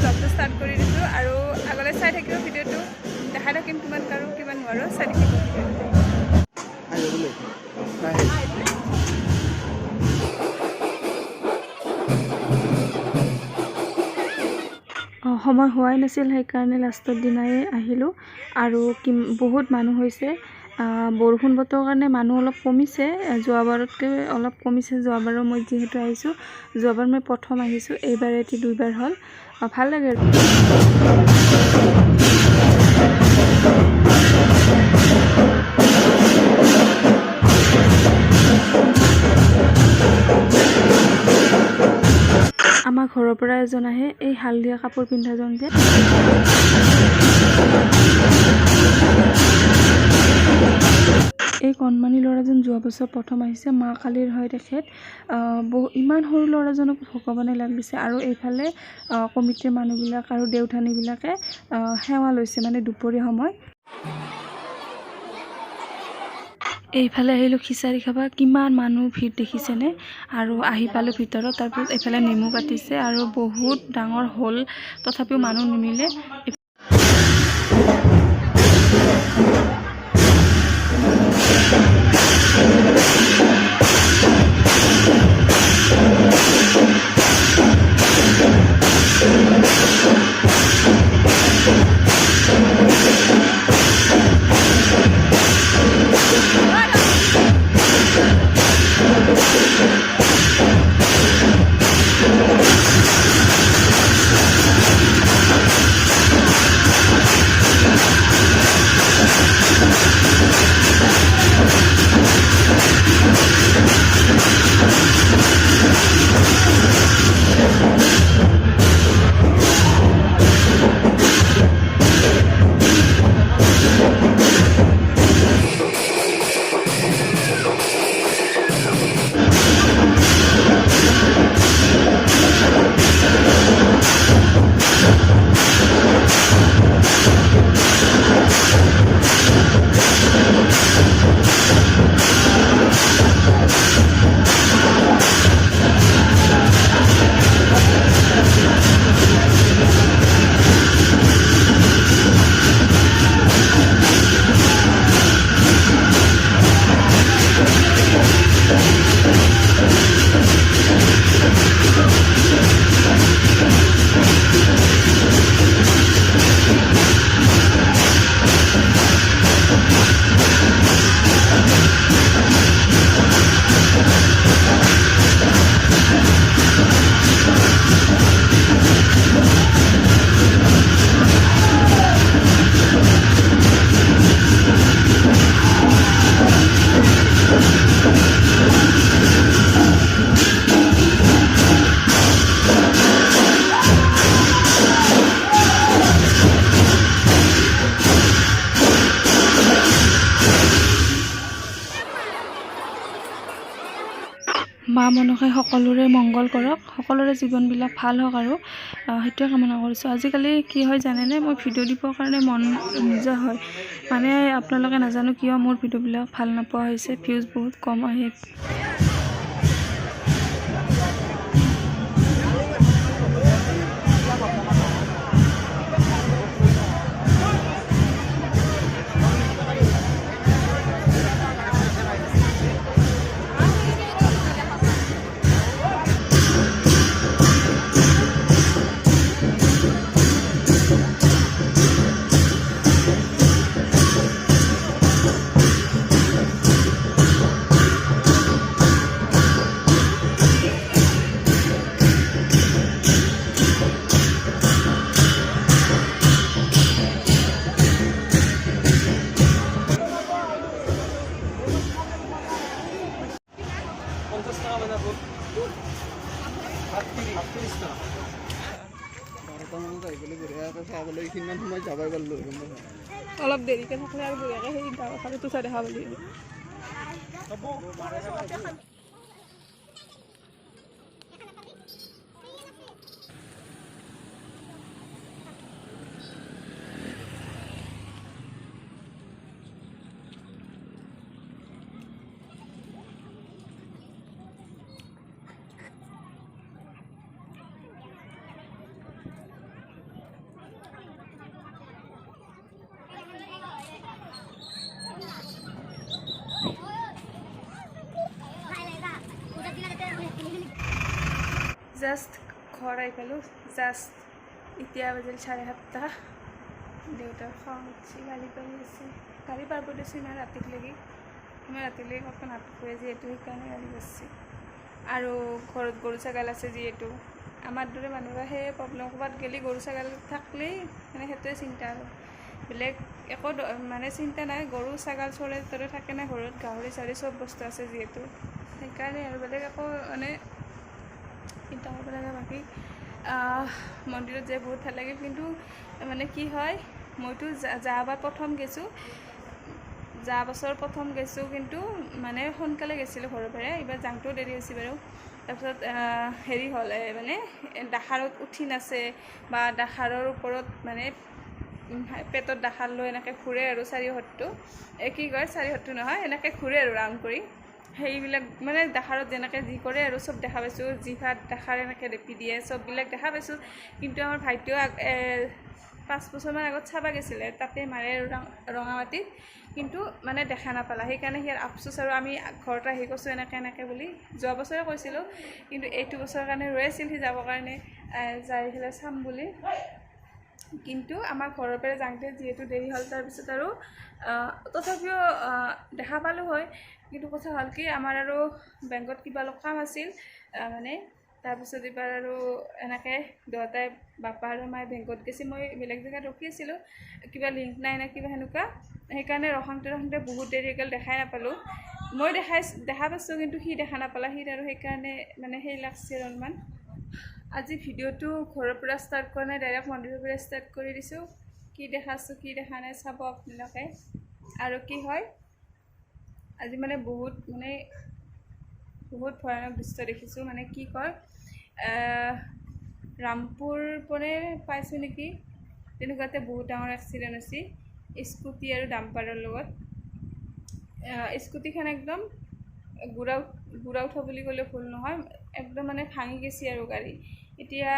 ব্লগটো start কৰি দিছোঁ আৰু আগলৈ চাই থাকিব ভিডিঅ'টো। দেখাই থাকিম কিমান পাৰোঁ, কিমান নোৱাৰোঁ, চাই থাকিব সময় হোৱাই নাছিল সেইকাৰণে লাষ্টৰ দিনাই আহিলোঁ। আৰু কিম বহুত মানুহ হৈছে। বৰষুণ বতৰৰ কাৰণে মানুহ অলপ কমিছে। যোৱাবাৰতকৈ অলপ কমিছে। যোৱাবাৰো মই যিহেতু আহিছোঁ যোৱাবাৰ মই প্ৰথম আহিছোঁ। এইবাৰ এটি দুইবাৰ হ'ল। ভাল লাগে আৰু। ঘৰৰ পৰা এজন আহে এই হালধীয়া কাপোৰ পিন্ধাজন যে। এই কণমানি ল'ৰাজন যোৱা বছৰ প্ৰথম আহিছে মা কালীৰ হয় তেখেত বহু ইমান সৰু ল'ৰাজনক ভগৱানে লাভ দিছে আৰু এইফালে কমিটিৰ মানুহবিলাক আৰু দেউঠানীবিলাকে আহ, সেৱা লৈছে মানে দুপৰীয়া সময়। এইফালে আহিলোঁ খিচাৰি খাবা। কিমান মানুহ ভিৰ দেখিছেনে? আৰু আহি পালোঁ ভিতৰত তাৰপিছত এইফালে নেমু কাটিছে আৰু বহুত ডাঙৰ হ'ল তথাপিও মানুহ নিমিলে। মা মনসাই সকলোৰে মংগল কৰক সকলোৰে জীৱনবিলাক ভাল হওক আৰু সেইটোৱে কামনা কৰিছোঁ। আজিকালি কি হয় জানেনে? মই ভিডিঅ' দিবৰ কাৰণে মন নোযোৱা হয়। মানে আপোনালোকে নাজানো কিয় মোৰ ভিডিঅ'বিলাক ভাল নোপোৱা হৈছে ভিউজ বহুত কম আহে। এইখিনিমান সময় যাবই পাৰিলোঁ অলপ দেৰিকৈ থাকিলে আৰু বঢ়িয়াকৈ সেই গাঁৱৰফালেতো চাই দেখা পালি ঘৰ আহি পালোঁ জাষ্ট এতিয়া বাজিল চাৰে সাতটা। দেউতাৰ খং উঠছি গালি পাৰি আছে গালি পাৰ কৰি দিছোঁ ইমান ৰাতিলৈকে ইমান ৰাতিলৈকে কত নাটকুৱে যিহেতু সেইকাৰণে গালি পাৰছি আৰু ঘৰত গৰু ছাগাল আছে যিহেতু আমাৰ দৰে মানুহৰ সেই প্ৰব্লেম ক'ৰবাত গেলি গৰু ছাগাল থাকলেই মানে সেইটোৱে চিন্তা আৰু। বেলেগ একো মানে চিন্তা নাই, গৰু ছাগাল চৰে তৰে থাকে না ঘৰত, গাহৰি চাহৰি চব বস্তু আছে যিহেতু। সেইকাৰণে আৰু বেলেগ একো মানে চিন্তা কৰিব লাগে বাকী মন্দিৰত যাই বহুত ভাল লাগে। কিন্তু মানে কি হয় মইতো যা- যোৱাবাৰ প্ৰথম গৈছোঁ যোৱা বছৰ প্ৰথম গৈছোঁ কিন্তু মানে সোনকালে গৈছিলোঁ ঘৰৰ পৰাই। এইবাৰ যাওঁতেও দেৰি হৈছে বাৰু। তাৰপিছত হেৰি হ'ল মানে দাসাৰত উঠি নাচে বা দাসাৰৰ ওপৰত মানে পেটত দাসাৰ লৈ এনেকৈ ঘূৰে আৰু চাৰিওহতটো এই কি কয় চাৰিওহতটো নহয় এনেকৈ ঘূৰে আৰু ৰাউণ্ড কৰি। সেইবিলাক মানে দাসাৰত যেনেকৈ যি কৰে আৰু চব দেখা পাইছোঁ জিভাত দাসাৰ এনেকৈ ৰেপি দিয়ে চববিলাক দেখা পাইছোঁ। কিন্তু আমাৰ ভাইটিও পাঁচ বছৰমান আগত চাব গৈছিলে তাতে মাৰে ৰঙামাটিত। কিন্তু মানে দেখা নাপালা সেইকাৰণে সিয়াৰ আফচোচ আৰু আমি ঘৰত আহি কৈছোঁ এনেকৈ এনেকৈ বুলি। যোৱা বছৰে কৈছিলোঁ কিন্তু এইটো বছৰৰ কাৰণে ৰৈ আছিল সি যাবৰ কাৰণে যাই পেলাই চাম বুলি। কিন্তু আমাৰ ঘৰৰ পৰা যাওঁতে যিহেতু দেৰি হ'ল তাৰপিছত আৰু তথাপিও দেখা পালোঁ হয়। কিন্তু কথা হ'ল কি আমাৰ আৰু বেংকত কিবা অলপ কাম আছিল মানে তাৰপিছত এইবাৰ আৰু এনেকৈ দুয়োটাই বাপা আৰু মায়ে বেংকত গৈছে মই বেলেগ জেগাত ৰখি আছিলোঁ। কিবা লিংক নাই নে কিবা সেনেকুৱা সেইকাৰণে ৰখাওঁতে ৰখাওঁতে বহুত দেৰি গ'ল দেখাই নাপালোঁ। মই দেখাই দেখা পাইছোঁ কিন্তু সি দেখা নাপালা সি আৰু সেইকাৰণে মানে সেই লাগছে অলপমান। আজি ভিডিঅ'টো ঘৰৰ পৰা ষ্টাৰ্ট কৰা নাই ডাইৰেক্ট মন্দিৰৰ পৰা ষ্টাৰ্ট কৰি দিছোঁ। কি দেখাছোঁ কি দেখা নাই চাব আপোনালোকে। আৰু কি হয়, আজি মানে বহুত মানে বহুত ভয়ানক দৃশ্য দেখিছোঁ। মানে কি কয় ৰামপুৰ পৰে পাইছোঁ নেকি? তেনেকুৱাতে বহুত ডাঙৰ এক্সিডেণ্ট হৈছে। স্কুটি আৰু ডাম্পাৰৰ লগত। স্কুটিখন একদম গুড়া গুড়া উঠা বুলি ক'লে ভুল নহয় একদম মানে ভাঙি গৈছে আৰু গাড়ী। এতিয়া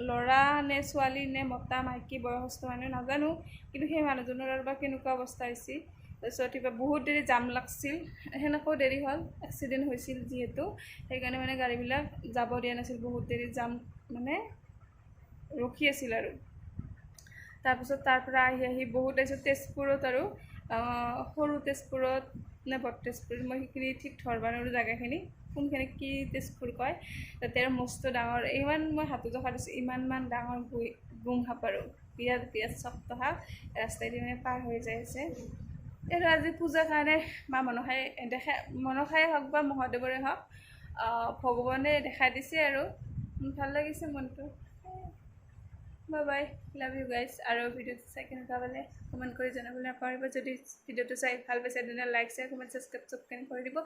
ল'ৰা নে ছোৱালী নে মতা মাইকী বয়সস্থ মানুহ নাজানো কিন্তু সেই মানুহজনৰ আৰু বা কেনেকুৱা অৱস্থা হৈছে। তাৰপিছত কিবা বহুত দেৰি জাম লাগছিল সেনেকৈও দেৰি হ'ল এক্সিডেণ্ট হৈছিল যিহেতু সেইকাৰণে মানে গাড়ীবিলাক যাব দিয়া নাছিল বহুত দেৰি জাম মানে ৰখি আছিল আৰু। তাৰপিছত তাৰ পৰা আহি আহি বহুত তাৰপিছত তেজপুৰত আৰু সৰু তেজপুৰত নে বৰ তেজপুৰ মই সেইখিনি ঠিক ধৰবা নোৱাৰোঁ জেগাখিনি কোনখিনি কি তেজপুৰ কয় তাতে আৰু মস্ত ডাঙৰ ইমান মই হাতত জোখা দিছোঁ ইমানমান ডাঙৰ গুই গুম সাপ আৰু বিৰাট বিৰাট চক্ত সাপ ৰাস্তাইদি মানে পাৰ হৈ যাই আছে এইটো আজি পূজাৰ কাৰণে মা মনসাই দেখা মনসাই হওক বা মহাদেৱৰে হওক ভগৱানে দেখাই দিছে আৰু ভাল লাগিছে মনটো। Bye bye love you guys আৰু ভিডিঅ'টো চাই কেনেকুৱা পালে কমেণ্ট কৰি জনাবলৈ নাপাহৰিব। যদি ভিডিঅ'টো চাই ভাল পাইছে তেনেহ'লে লাইক শ্বেয়াৰ কমেণ্ট ছাবস্ক্ৰাইব চব কৰি দিব।